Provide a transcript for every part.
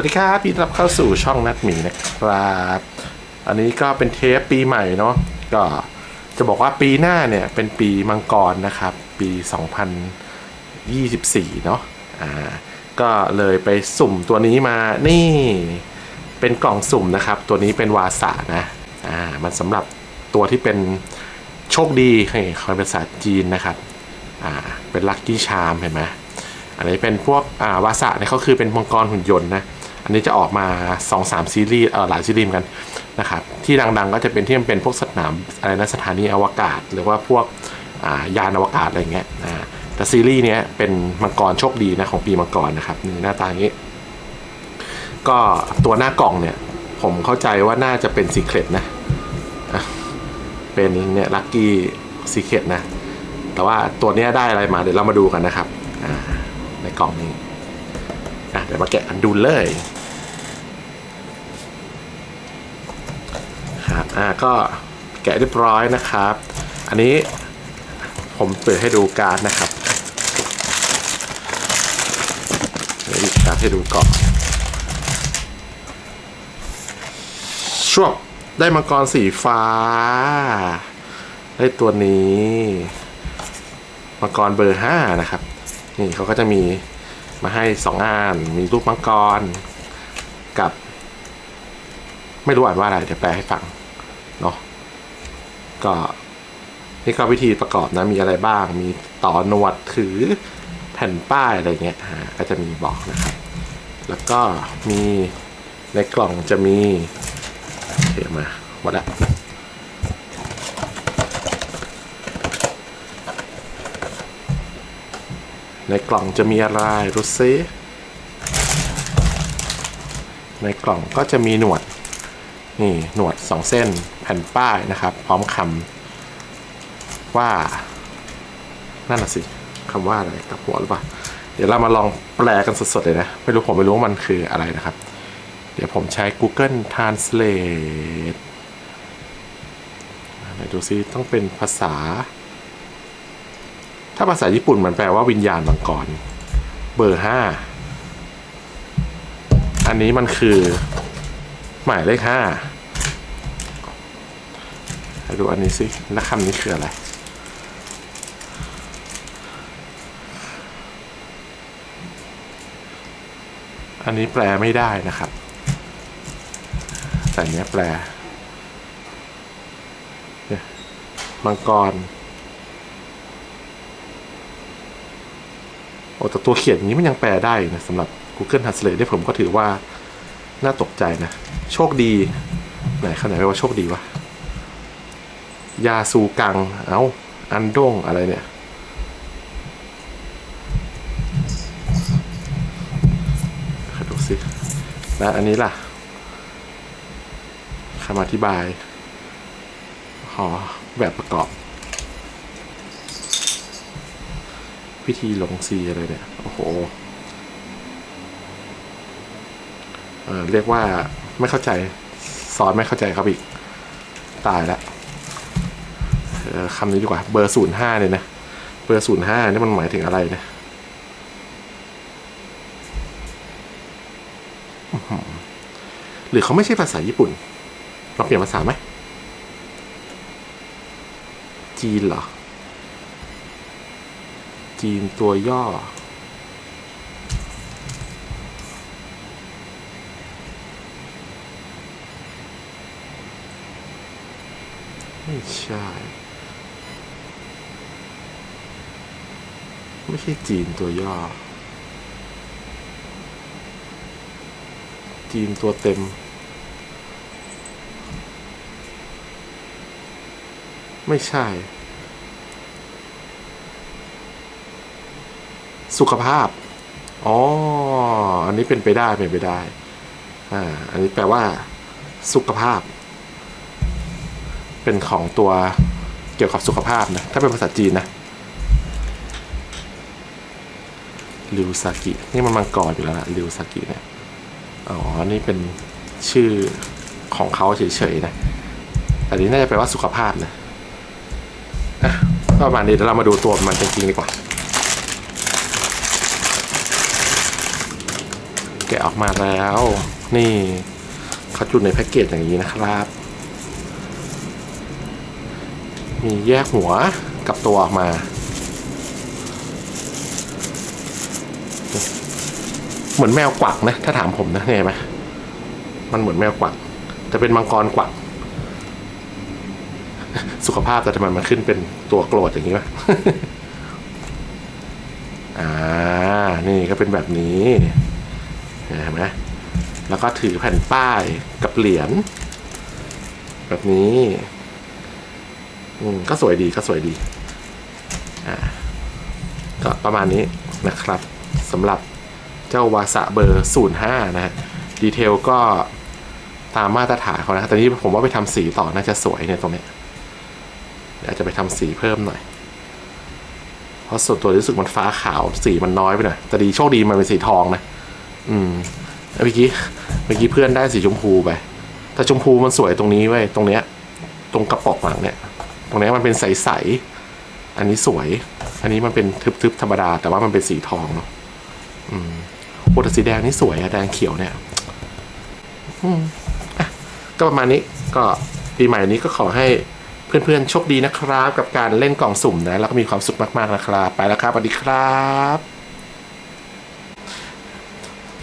วัสดีครับพี่รับเข้าสู่ช่องนัดหมีนะครับ อันนี้ก็เป็นเทปปีใหม่เนาะก็จะบอกว่าปีหน้าเนี่ยเป็นปีมังกรนะครับ ปี 2024 เนาะอ่าก็เลยไปสุ่มตัวนี้มานี่เป็นกล่องสุ่มนะครับ ตัวนี้เป็นวาสะนะอ่ามันสำหรับตัวที่เป็นโชคดีให้คอยเป็นภาษาจีนนะครับอ่าเป็นลัคกี้ชามเห็นไหมอันนี้เป็นพวกอ่าวาสะเนี่ยเขาคือเป็นมังกรหุ่นยนต์นะ อันนี้จะออกมา 2-3 ซีรีส์เออหลายซีรีส์เหมือนกันนะครับที่ดังๆก็จะเป็นที่มันเป็นพวกสนามอะไรนะสถานีอวกาศ หรือว่าพวกายานอวกาศอะไรเงี้ยแต่ซีรีส์เนี้ยเป็นมังกรโชคดีนะของปีมังกรนะครับนี่หน้าตาอย่างนี้ ก็ตัวหน้ากล่องเนี่ยผมเข้าใจว่าน่าจะเป็นซีเครตนะเป็นเนี่ยลัคกี้ซีเครตนะแต่ว่าตัวเนี้ยได้อะไรมาเดี๋ยวเรามาดูกันนะครับในกล่องนี้ ดี๋ยวมาแกะกันดูเลยครับอ่าก็แกะเรียบร้อยนะครับ อันนี้ผมเปิดให้ดูการ์ดนะครับเดี๋ยวหยิบการ์ดให้ดูก่อนช่วงได้มังกรสีฟ้า ได้ตัวนี้ มังกรเบอร์ห้านะครับ นี่เขาก็จะมี มาให้สองอันมีรูปมังกร กับ ไม่รู้อ่านว่าอะไรเดี๋ยวแปลให้ฟังเนาะก็นี่ก็วิธีประกอบนะมีอะไรบ้าง มีต่อหนวดถือแผ่นป้ายอะไรเงี้ยอ่าก็จะมีบอกนะครับ แล้วก็มีในกล่องจะมีเดี๋ยวมาหมดละ ในกล่องจะมีอะไรรู้ซิในกล่องก็จะมีหนวด นี่หนวดสองเส้นแผ่นป้ายนะครับ พร้อมคำว่า นั่นน่ะสิคำว่าอะไรกับหัวหรือเปล่า เดี๋ยวเรามาลองแปลกันสดๆเลยนะ ไม่รู้ผมไม่รู้ว่ามันคืออะไรนะครับ เดี๋ยวผมใช้ Google Translate ไหนดูซิต้องเป็นภาษา ถ้าภาษาญี่ปุ่นมันแปลว่าวิญญาณมังกร เบอร์ห้า อันนี้มันคือ หมายเลขห้าให้ดูอันนี้สิ แล้วคำนี้คืออะไร อันนี้แปลไม่ได้นะครับ แต่เนี้ยแปลเนี่ยมังกร โอ้แต่ตัวเขียนอย่างนี้มันยังแปลได้นะสำหรับ Google Translate ได้ผมก็ถือว่า น่าตกใจนะ โชคดี ไหนขนาดว่าโชคดีวะ ยาซูกัง เอา้า อันด้งอะไรเนี่ย ดูสิ แล้วอันนี้ล่ะคำอธิบาย ขอแบบประกอบ วิธีลงซีอะไรเนี่ย โอ้โหเออเรียกว่าไม่เข้าใจสอนไม่เข้าใจครับอีก ตายแล้วคำนี้ดีกว่าเบอร์ศูนย์ห้าเนี่ยนะเบอร์ศูนย์ห้านี่มันหมายถึงอะไรนะอื้อหือหรือเขาไม่ใช่ภาษาญี่ปุ่น เราเปลี่ยนภาษาไหมจีนเหรอ จีนตัวย่อ ไม่ใช่ ไม่ใช่จีนตัวย่อ จีนตัวเต็ม ไม่ใช่ สุขภาพ อ๋อ อันนี้เป็นไปได้เป็นไปได้ อ่า อันนี้แปลว่า สุขภาพ เป็นของตัวเกี่ยวกับสุขภาพนะ ถ้าเป็นภาษาจีนนะริวซากิ นี่มันมังกรอยู่แล้วนะริวซากิเนี่ย อ๋อ นี่เป็นชื่อของเขาเฉยๆนะ แต่นี้น่าจะแปลว่าสุขภาพนะ อะ ประมาณนี้เดี๋ยวเรามาดูตัวมันจริงๆดีกว่า แกะออกมาแล้ว นี่เขาจุดในแพ็กเกจอย่างนี้นะครับ มีแยกหัวกับตัวออกมา เหมือนแมวกวักนะ ถ้าถามผมนะเห็นไหมมันเหมือนแมวกวักแต่เป็นมังกรกวัก สุขภาพแต่ทำไมมันขึ้นเป็นตัวโกรธอย่างนี้วะอ่า นี่ก็เป็นแบบนี้ เห็นไหมแล้วก็ถือแผ่นป้ายกับเหรียญแบบนี้อืมก็สวยดีก็สวยดีอ่าก็ประมาณนี้นะครับสำหรับเจ้าวาสะเบอร์ 05 นะฮะดีเทลก็ตามมาตรฐานเขานะแต่นี้ผมว่าไปทำสีต่อน่าจะสวยเนี่ยตรงนี้เดี๋ยวอาจจะไปทำสีเพิ่มหน่อย เพราะส่วนตัวรู้สึกมันฟ้าขาวสีมันน้อยไปหน่อยแต่ดีโชคดีมันเป็นสีทองนะ อืมเมื่อกี้เมื่อกี้เพื่อนได้สีชมพูไปแต่ชมพูมันสวยตรงนี้เว้ยตรงเนี้ย ตรงกระปอกหลังเนี่ย ตรงเนี้ยมันเป็นใสๆอันนี้สวย อันนี้มันเป็นทึบๆธรรมดา แต่ว่ามันเป็นสีทองเนาะอืมโอ้แต่สีแดงนี่สวยอะแดงเขียวเนี่ย อืมอะก็ประมาณนี้ก็ปีใหม่นี้ก็ขอให้เพื่อนๆโชคดีนะครับ กับการเล่นกล่องสุ่มนะแล้วก็มีความสุขมากๆนะครับ ไปแล้วครับสวัสดีครับ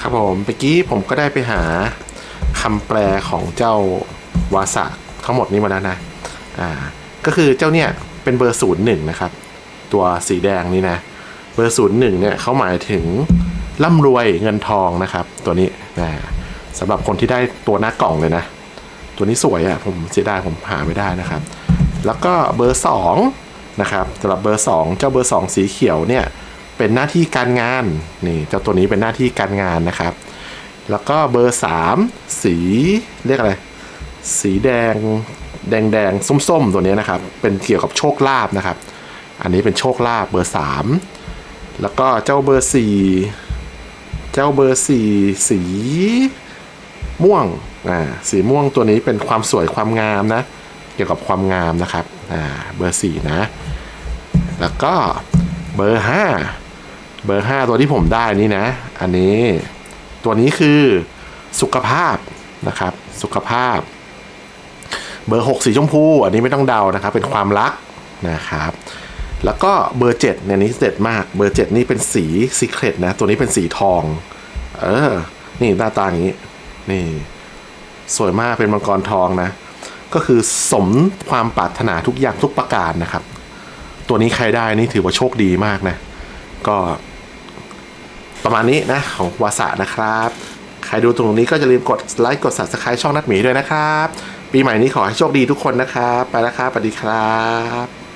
ครับผมเมื่อกี้ผมก็ได้ไปหาคำแปลของเจ้าวาสะทั้งหมดนี้มาแล้วนะอ่าก็คือเจ้าเนี่ยเป็นเบอร์ศูนย์หนึ่งนะครับ ตัวสีแดงนี่นะเบอร์ศูนย์หนึ่งเนี่ยเขาหมายถึงร่ำรวยเงินทองนะครับ ตัวนี้นะสำหรับคนที่ได้ตัวหน้ากล่องเลยนะ ตัวนี้สวยอะ่ะผมเสียดายผมหาไม่ได้นะครับ แล้วก็เบอร์สองนะครับสำหรับเบอร์สองเจ้าเบอร์สองสีเขียวเนี่ย เป็นหน้าที่การงานนี่เจ้าตัวนี้เป็นหน้าที่การงานนะครับ แล้วก็เบอร์สามสีเรียกอะไร สีแดงแดงแดงๆส้มๆ ตัวนี้นะครับ เป็นเกี่ยวกับโชคลาภนะครับ อันนี้เป็นโชคลาภเบอร์สามแล้วก็เจ้าเบอร์สี่เจ้าเบอร์สี่สีม่วงอ่าสีม่วงตัวนี้เป็นความสวยความงามนะ เกี่ยวกับความงามนะครับอ่าเบอร์สี่นะ แล้วก็เบอร์ห้า เบอร์ห้าตัวที่ผมได้นี่นะ อันนี้ตัวนี้คือสุขภาพนะครับ สุขภาพ เบอร์ 6 สีชมพู อันนี้ไม่ต้องเดานะครับ เป็นความรักนะครับ แล้วก็เบอร์ 7เนี่ยนี้เด็ดมาก เบอร์ 7 นี่เป็นสีซีเครตนะ ตัวนี้เป็นสีทอง เออ นี่หน้าตาอย่างนี้ นี่ สวยมากเป็นมังกรทองนะ ก็คือสมความปรารถนาทุกอย่างทุกประการนะครับ ตัวนี้ใครได้นี่ถือว่าโชคดีมากนะ ก็ ประมาณนี้นะของวาสะนะครับ ใครดูตรงนี้ก็จะลืมกดไลค์กด subscribe ช่องนัดหมีด้วยนะครับ ปีใหม่นี้ขอให้โชคดีทุกคนนะครับ ไปแล้วครับสวัสดีครับ